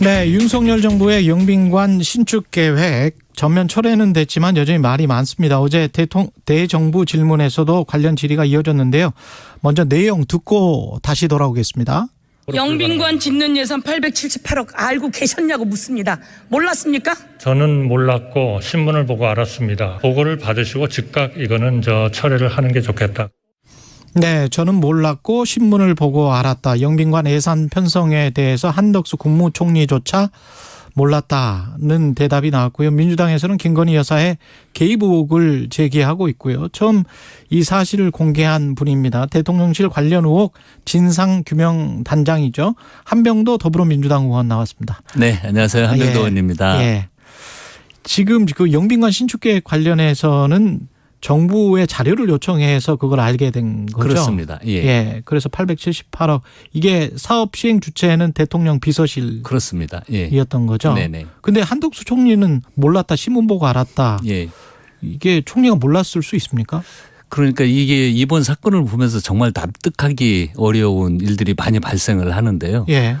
네, 윤석열 정부의 영빈관 신축 계획 전면 철회는 됐지만 여전히 말이 많습니다. 어제 대통 대정부 질문에서도 관련 질의가 이어졌는데요. 먼저 내용 듣고 다시 돌아오겠습니다. 영빈관 짓는 예산 878억 알고 계셨냐고 묻습니다. 몰랐습니까? 저는 몰랐고 신문을 보고 알았습니다. 보고를 받으시고 즉각 이거는 저 철회를 하는 게 좋겠다. 네, 저는 몰랐고 신문을 보고 알았다. 영빈관 예산 편성에 대해서 한덕수 국무총리조차 몰랐다는 대답이 나왔고요. 민주당에서는 김건희 여사의 개입 의혹을 제기하고 있고요. 처음 이 사실을 공개한 분입니다. 대통령실 관련 의혹 진상규명 단장이죠. 한병도 더불어민주당 의원 나왔습니다. 네, 안녕하세요. 한명도 예. 의원입니다. 예. 지금 그 영빈관 신축계획 관련해서는 정부의 자료를 요청해서 그걸 알게 된 거죠. 그렇습니다. 예. 예. 그래서 878억 이게 사업 시행 주체는 대통령 비서실이었던 그렇습니다. 예. 거죠. 네네. 근데 한덕수 총리는 몰랐다 신문 보고 알았다. 예. 이게 총리가 몰랐을 수 있습니까? 그러니까 이게 이번 사건을 보면서 정말 납득하기 어려운 일들이 많이 발생을 하는데요. 예.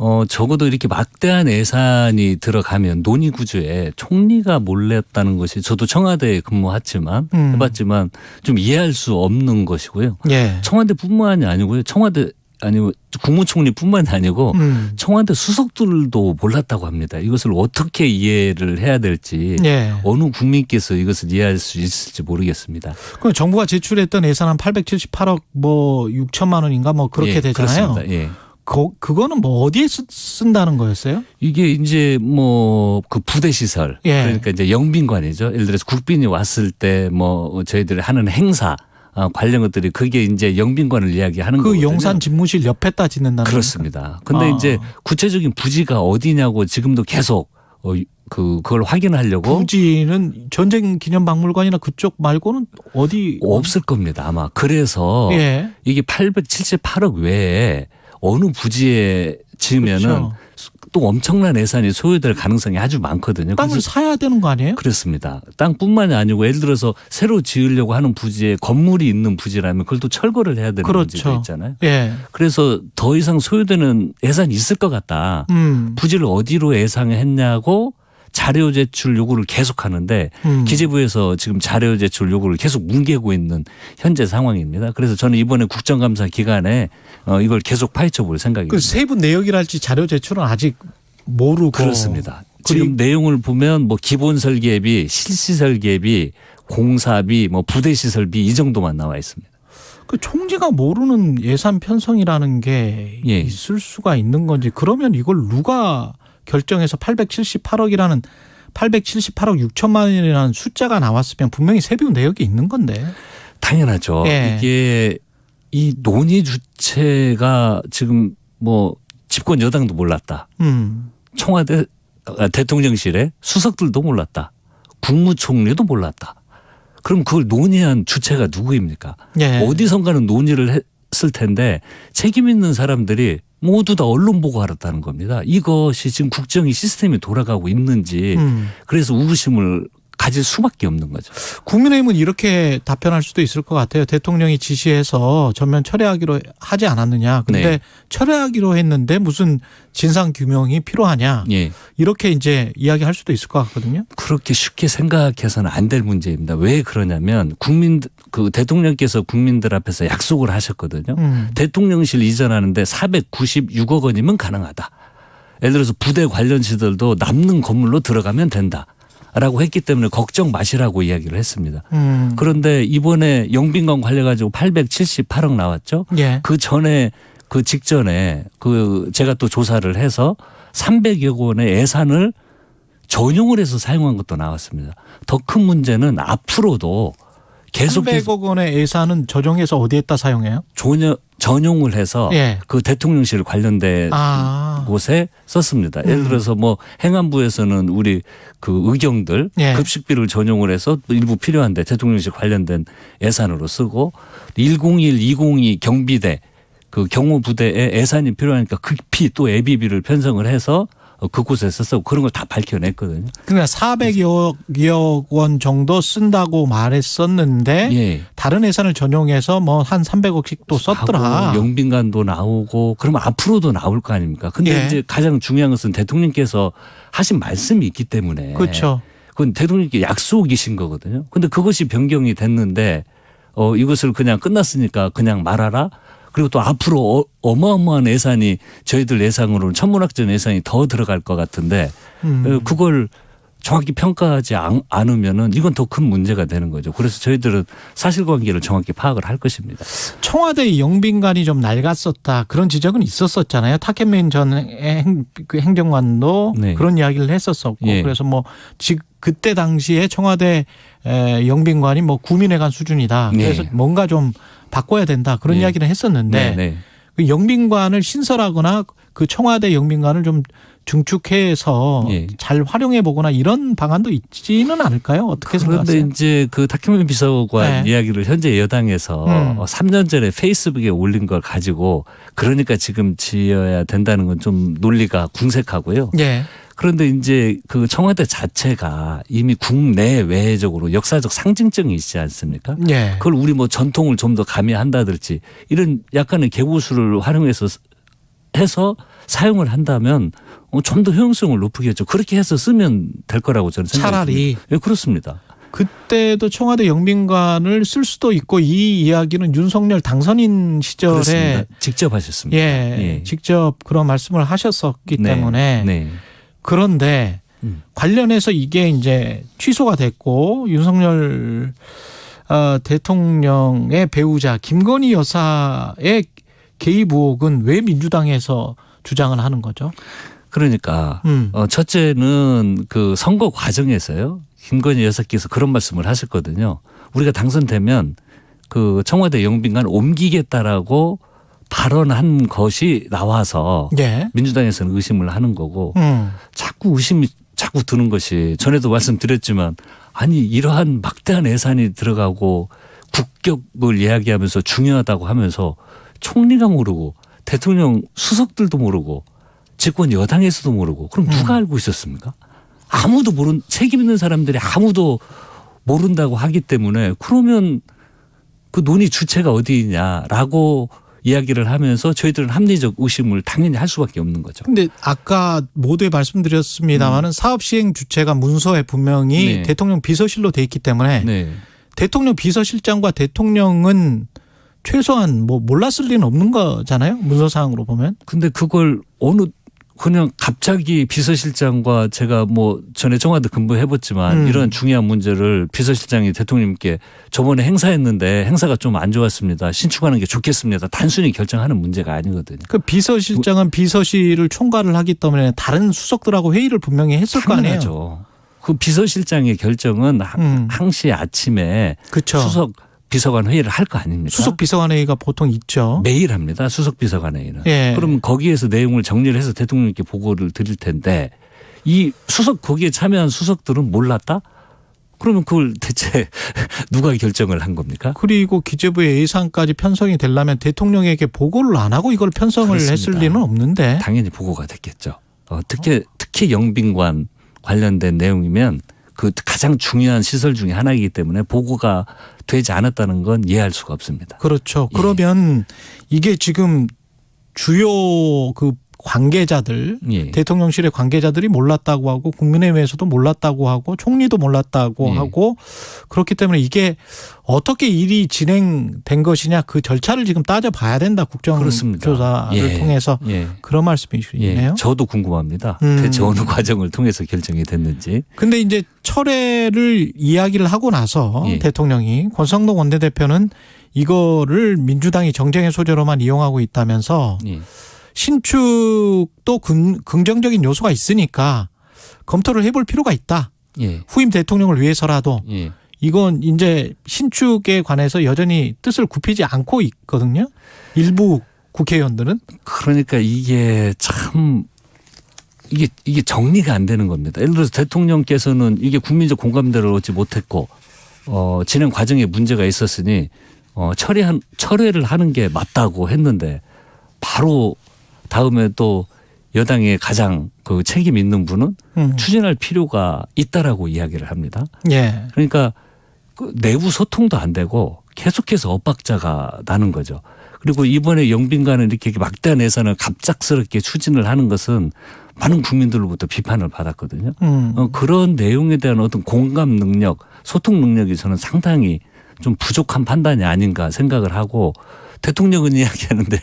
어, 적어도 이렇게 막대한 예산이 들어가면 논의 구조에 총리가 몰랐다는 것이 저도 청와대에 근무했지만 음. 해봤지만 좀 이해할 수 없는 것이고요. 예. 청와대뿐만이 아니고요. 청와대 아니고 국무총리뿐만이 아니고 음. 청와대 수석들도 몰랐다고 합니다. 이것을 어떻게 이해를 해야 될지 예. 어느 국민께서 이것을 이해할 수 있을지 모르겠습니다. 그 정부가 제출했던 예산 한 878억 뭐 6천만 원인가 뭐 그렇게 예, 되잖아요. 그렇습니다. 예. 그, 그거는 뭐 어디에 쓰, 쓴다는 거였어요? 이게 이제 뭐 그 부대 시설 예. 그러니까 이제 영빈관이죠. 예를 들어서 국빈이 왔을 때 뭐 저희들이 하는 행사 아, 관련 것들이 그게 이제 영빈관을 이야기하는 그 거거든요. 용산 집무실 옆에다 짓는다는 그렇습니다. 근데 아. 이제 구체적인 부지가 어디냐고 지금도 계속 어, 그 그걸 확인하려고 부지는 전쟁 기념 박물관이나 그쪽 말고는 어디 없을 겁니다. 아마 그래서 예. 이게 878억 외에 어느 부지에 지으면은 그렇죠. 또 엄청난 예산이 소요될 가능성이 아주 많거든요. 땅을 사야 되는 거 아니에요? 그렇습니다. 땅뿐만이 아니고 예를 들어서 새로 지으려고 하는 부지에 건물이 있는 부지라면 그걸 또 철거를 해야 되는 문제도 그렇죠. 있잖아요. 예. 그래서 더 이상 소요되는 예산이 있을 것 같다. 음. 부지를 어디로 예상했냐고 자료 제출 요구를 계속하는데 음. 기재부에서 지금 자료 제출 요구를 계속 뭉개고 있는 현재 상황입니다. 그래서 저는 이번에 국정감사 기간에 어, 이걸 계속 파헤쳐 볼 생각입니다. 그 세부 내역이랄지 자료 제출은 아직 모르고 그렇습니다. 지금 내용을 보면 뭐 기본 설계비, 실시 설계비, 공사비, 뭐 부대 시설비 이 정도만 나와 있습니다. 그 총리가 모르는 예산 편성이라는 게 예. 있을 수가 있는 건지 그러면 이걸 누가 결정해서 878억이라는 878억 6천만 원이라는 숫자가 나왔으면 분명히 세부 내역이 있는 건데. 당연하죠. 예. 이게 이 논의 주체가 지금 뭐 집권 여당도 몰랐다. 음. 청와대 아, 대통령실에 수석들도 몰랐다. 국무총리도 몰랐다. 그럼 그걸 논의한 주체가 누구입니까? 예. 어디선가는 논의를 했을 텐데 책임 있는 사람들이 모두 다 언론 보고 알았다는 겁니다. 이것이 지금 국정이 시스템이 돌아가고 있는지 음. 그래서 우구심을 가질 수밖에 없는 거죠. 국민의힘은 이렇게 답변할 수도 있을 것 같아요. 대통령이 지시해서 전면 철회하기로 하지 않았느냐. 근데 네. 철회하기로 했는데 무슨 진상 규명이 필요하냐. 예. 이렇게 이제 이야기할 수도 있을 것 같거든요. 그렇게 쉽게 생각해서는 안 될 문제입니다. 왜 그러냐면 국민 그 대통령께서 국민들 앞에서 약속을 하셨거든요. 음. 대통령실 이전하는데 496억 원이면 가능하다. 예를 들어서 부대 관련 시설도 남는 건물로 들어가면 된다. 라고 했기 때문에 걱정 마시라고 이야기를 했습니다. 음. 그런데 이번에 영빈관 관련 가지고 878억 나왔죠. 예. 그 전에 그 직전에 그 제가 또 조사를 해서 300여 원의 예산을 전용을 해서 사용한 것도 나왔습니다. 더 큰 문제는 앞으로도 계속해서 300억 원의 예산은 조정해서 어디에다 사용해요? 전용, 전용을 해서 예. 그 대통령실 관련된 아. 곳에 썼습니다. 예를 음. 들어서 뭐 행안부에서는 우리 그 의경들 예. 급식비를 전용을 해서 일부 필요한데 대통령실 관련된 예산으로 쓰고 101, 202 경비대 그 경호부대에 예산이 필요하니까 급히 또 예비비를 편성을 해서 어, 그곳에서 쓰고 그런 걸 다 밝혀냈거든요. 그러니까 400여 원 정도 쓴다고 말했었는데 예. 다른 예산을 전용해서 뭐 한 300억씩 또 썼더라. 영빈관도 나오고 그러면 앞으로도 나올 거 아닙니까? 근데 예. 이제 가장 중요한 것은 대통령께서 하신 말씀이 있기 때문에 그렇죠. 그건 대통령께 약속이신 거거든요. 근데 그것이 변경이 됐는데 어 이것을 그냥 끝났으니까 그냥 말하라. 그리고 또 앞으로 어, 마어마한 예산이 저희들 예상으로는 천문학전 예산이 더 들어갈 것 같은데 음. 어, 그걸 정확히 평가하지 않- 않으면은 이건 더 큰 문제가 되는 거죠. 그래서 저희들은 사실관계를 정확히 파악을 할 것입니다. 청와대 영빈관이 좀 낡았었다 그런 지적은 있었었잖아요. 타케민 전 행, 그 행정관도 네. 그런 이야기를 했었었고 예. 그래서 뭐 지, 그때 당시에 청와대 에, 영빈관이 뭐 구민회관 수준이다. 네. 그래서 뭔가 좀 바꿔야 된다 그런 네. 이야기를 했었는데 네, 네. 그 영빈관을 신설하거나 그 청와대 영빈관을 좀 증축해서 예. 잘 활용해 보거나 이런 방안도 있지는 않을까요? 어떻게 그런데 생각하세요? 이제 그 타케민 비서관 네. 이야기를 현재 여당에서 음. 어, 3년 전에 페이스북에 올린 걸 가지고 그러니까 지금 지어야 된다는 건 좀 논리가 궁색하고요. 예. 그런데 이제 그 청와대 자체가 이미 국내 외적으로 역사적 상징성이 있지 않습니까? 예. 그걸 우리 뭐 전통을 좀 더 가미한다든지 이런 약간의 개구수를 활용해서 쓰- 해서 사용을 한다면 어, 좀더 효용성을 높이겠죠. 그렇게 해서 쓰면 될 거라고 저는 생각합니다. 차라리 예, 그렇습니다. 그때도 청와대 영빈관을 쓸 수도 있고 이 이야기는 윤석열 당선인 시절에 그렇습니다. 직접 하셨습니다. 예, 예. 직접 그런 말씀을 하셨었기 네. 때문에 네. 그런데 음. 관련해서 이게 이제 취소가 됐고 윤석열 어, 대통령의 배우자 김건희 여사의 개입 의혹은 왜 민주당에서 주장을 하는 거죠? 그러니까 음. 어, 첫째는 그 선거 과정에서요. 김건희 여사께서 그런 말씀을 하셨거든요. 우리가 당선되면 그 청와대 영빈관 옮기겠다라고 발언한 것이 나와서 예. 민주당에서는 의심을 하는 거고 음. 자꾸 의심이 자꾸 드는 것이 전에도 말씀드렸지만 아니 이러한 막대한 예산이 들어가고 국격을 이야기하면서 중요하다고 하면서 총리가 모르고 대통령 수석들도 모르고 집권 여당에서도 모르고 그럼 누가 알고 있었습니까? 아무도 모른 책임 있는 사람들이 아무도 모른다고 하기 때문에 그러면 그 논의 주체가 어디 있냐라고 이야기를 하면서 저희들은 합리적 의심을 당연히 할 수밖에 없는 거죠. 근데 아까 모두에 말씀드렸습니다만은 사업 시행 주체가 문서에 분명히 음. 네. 대통령 비서실로 돼 있기 때문에 네. 대통령 비서실장과 대통령은 최소한 뭐 몰랐을 리는 없는 거잖아요. 문서상으로 보면. 근데 그걸 어느 그냥 갑자기 비서실장과 제가 뭐 전에 청와대 근무해봤지만 음. 이런 중요한 문제를 비서실장이 대통령님께 저번에 행사했는데 행사가 좀 안 좋았습니다. 신축하는 게 좋겠습니다. 단순히 결정하는 문제가 아니거든요. 그 비서실장은 비서실을 총괄을 하기 때문에 다른 수석들하고 회의를 분명히 했을 거 아니에요. 당연하죠. 그 비서실장의 결정은 항- 음. 항시 아침에 그렇죠. 수석 비서관 회의를 할 거 아닙니까? 수석 비서관 회의가 보통 있죠. 매일 합니다. 수석 비서관 회의는. 예. 그럼 거기에서 내용을 정리를 해서 대통령께 보고를 드릴 텐데 이 수석 거기에 참여한 수석들은 몰랐다? 그러면 그걸 대체 누가 결정을 한 겁니까? 그리고 기재부의 예산까지 편성이 되려면 대통령에게 보고를 안 하고 이걸 편성을 그렇습니다. 했을 리는 없는데. 당연히 보고가 됐겠죠. 어, 특히 특히 영빈관 관련된 내용이면 그 가장 중요한 시설 중에 하나이기 때문에 보고가 되지 않았다는 건 이해할 수가 없습니다. 그렇죠. 예. 그러면 이게 지금 주요 그 관계자들 예. 대통령실의 관계자들이 몰랐다고 하고 국민의회에서도 몰랐다고 하고 총리도 몰랐다고 예. 하고 그렇기 때문에 이게 어떻게 일이 진행된 것이냐 그 절차를 지금 따져봐야 된다. 국정조사를 예. 통해서 예. 그런 말씀이시네요. 예. 저도 궁금합니다. 음. 대체 어느 과정을 통해서 결정이 됐는지. 근데 이제 철회를 이야기를 하고 나서 예. 대통령이 권성동 원내대표는 이거를 민주당이 정쟁의 소재로만 이용하고 있다면서 예. 신축도 근, 긍정적인 요소가 있으니까 검토를 해볼 필요가 있다. 예. 후임 대통령을 위해서라도 예. 이건 이제 신축에 관해서 여전히 뜻을 굽히지 않고 있거든요. 일부 국회의원들은 그러니까 이게 참 이게 이게 정리가 안 되는 겁니다. 예를 들어서 대통령께서는 이게 국민적 공감대를 얻지 못했고 어 진행 과정에 문제가 있었으니 어 처리한 철회를 하는 게 맞다고 했는데 바로 다음에 또 여당의 가장 그 책임 있는 분은 음. 추진할 필요가 있다라고 이야기를 합니다. 예. 그러니까 그 내부 소통도 안 되고 계속해서 엇박자가 나는 거죠. 그리고 이번에 영빈관은 이렇게 막대한 예산을 갑작스럽게 추진을 하는 것은 많은 국민들로부터 비판을 받았거든요. 음. 어, 그런 내용에 대한 어떤 공감 능력, 소통 능력이 저는 상당히 좀 부족한 판단이 아닌가 생각을 하고 대통령은 이야기하는데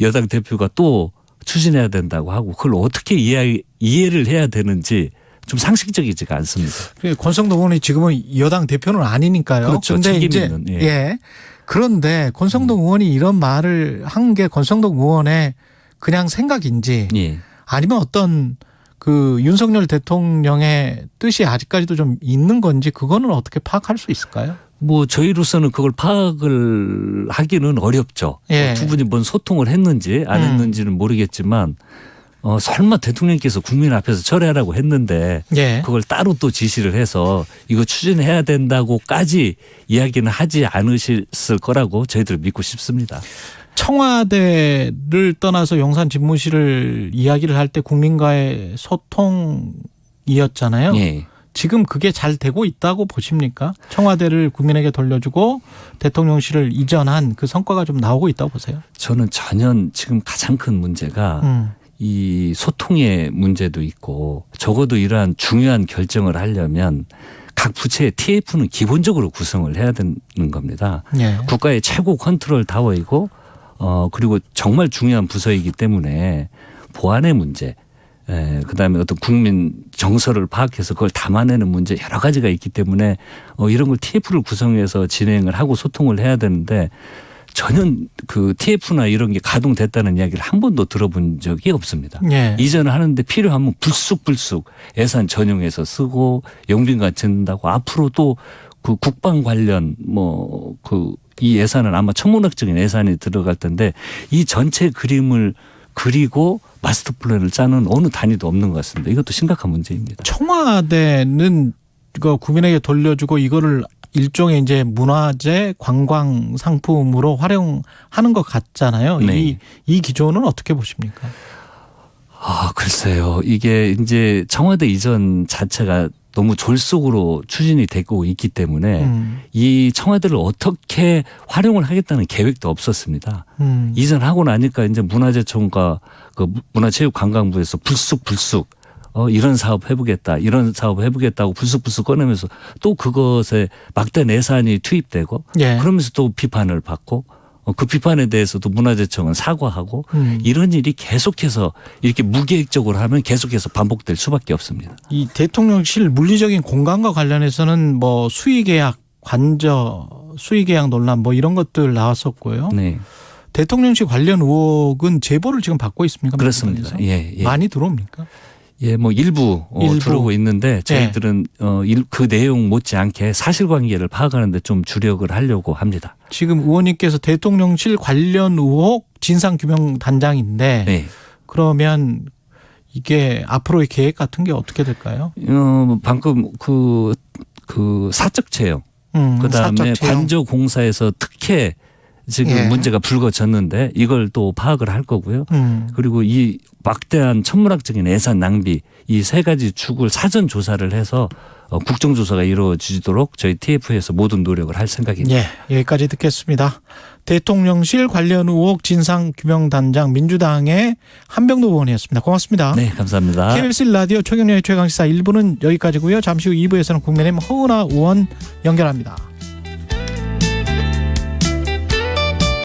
여당 대표가 또 추진해야 된다고 하고 그걸 어떻게 이해, 이해를 해야 되는지 좀 상식적이지가 않습니다. 그 권성동 의원이 지금은 여당 대표는 아니니까요. 그렇죠. 근데 이제 있는, 예. 예. 그런데 권성동 의원이 이런 말을 한 게 권성동 의원의 그냥 생각인지 예. 아니면 어떤 그 윤석열 대통령의 뜻이 아직까지도 좀 있는 건지 그거는 어떻게 파악할 수 있을까요? 뭐 저희로서는 그걸 파악을 하기는 어렵죠. 예. 두 분이 뭔 소통을 했는지 안 음. 했는지는 모르겠지만 어 설마 대통령께서 국민 앞에서 철회하라고 했는데 예. 그걸 따로 또 지시를 해서 이거 추진해야 된다고까지 이야기는 하지 않으셨을 거라고 저희들 믿고 싶습니다. 청와대를 떠나서 용산 집무실을 이야기를 할 때 국민과의 소통이었잖아요. 예. 지금 그게 잘 되고 있다고 보십니까? 청와대를 국민에게 돌려주고 대통령실을 이전한 그 성과가 좀 나오고 있다고 보세요. 저는 전혀 지금 가장 큰 문제가 음. 이 소통의 문제도 있고 적어도 이러한 중요한 결정을 하려면 각 부처의 TF는 기본적으로 구성을 해야 되는 겁니다. 예. 국가의 최고 컨트롤 타워이고 어 그리고 정말 중요한 부서이기 때문에 보안의 문제 에, 그다음에 어떤 국민 정서를 파악해서 그걸 담아내는 문제 여러 가지가 있기 때문에 어 이런 걸 TF를 구성해서 진행을 하고 소통을 해야 되는데 전혀 그 TF나 이런 게 가동됐다는 이야기를 한 번도 들어본 적이 없습니다. 예. 이전을 하는데 필요하면 불쑥불쑥 예산 전용해서 쓰고 영빈관 짓는다고 앞으로 또그 국방 관련 뭐 그 이 예산은 아마 천문학적인 예산이 들어갈 텐데 이 전체 그림을 그리고 마스터 플랜을 짜는 어느 단위도 없는 것 같습니다. 이것도 심각한 문제입니다. 청와대는 그 국민에게 돌려주고 이거를 일종의 이제 문화재 관광 상품으로 활용하는 것 같잖아요. 네. 이, 이 기조는 어떻게 보십니까? 아, 글쎄요. 이게 이제 청와대 이전 자체가 너무 졸속으로 추진이 되고 있기 때문에 음. 이 청와대를 어떻게 활용을 하겠다는 계획도 없었습니다. 음. 이전하고 나니까 이제 문화재청과 그 문화체육관광부에서 불쑥불쑥 어 이런 사업 해보겠다 이런 사업 해보겠다고 불쑥불쑥 꺼내면서 또 그것에 막대한 예산이 투입되고 예. 그러면서 또 비판을 받고 어, 그 비판에 대해서도 문화재청은 사과하고 음. 이런 일이 계속해서 이렇게 무계획적으로 하면 계속해서 반복될 수밖에 없습니다. 이 대통령실 물리적인 공간과 관련해서는 뭐 수의계약 관저 수의계약 논란 뭐 이런 것들 나왔었고요. 네, 대통령실 관련 의혹은 제보를 지금 받고 있습니까? 그렇습니다. 예, 예. 많이 들어옵니까? 예, 뭐 일부, 어, 일부. 들어오고 있는데 저희들은 어, 일- 그 내용 못지않게 사실관계를 파악하는데 좀 주력을 하려고 합니다. 지금 의원님께서 대통령실 관련 의혹 진상규명 단장인데 네. 그러면 이게 앞으로의 계획 같은 게 어떻게 될까요? 어, 방금 그, 그 사적 채용, 음, 그 다음에 사적 채용. 관저 공사에서 특혜 지금 예. 문제가 불거졌는데 이걸 또 파악을 할 거고요. 음. 그리고 이 막대한 천문학적인 예산 낭비 이 세 가지 축을 사전 조사를 해서 어, 국정조사가 이루어지도록 저희 TF에서 모든 노력을 할 생각입니다. 예, 여기까지 듣겠습니다. 대통령실 관련 의혹 진상규명단장 민주당의 한병도 의원이었습니다. 고맙습니다. 네, 감사합니다. KBS 라디오 최경련의 최강시사 1부는 여기까지고요. 잠시 후 2부에서는 국민의힘 허은하 의원 연결합니다.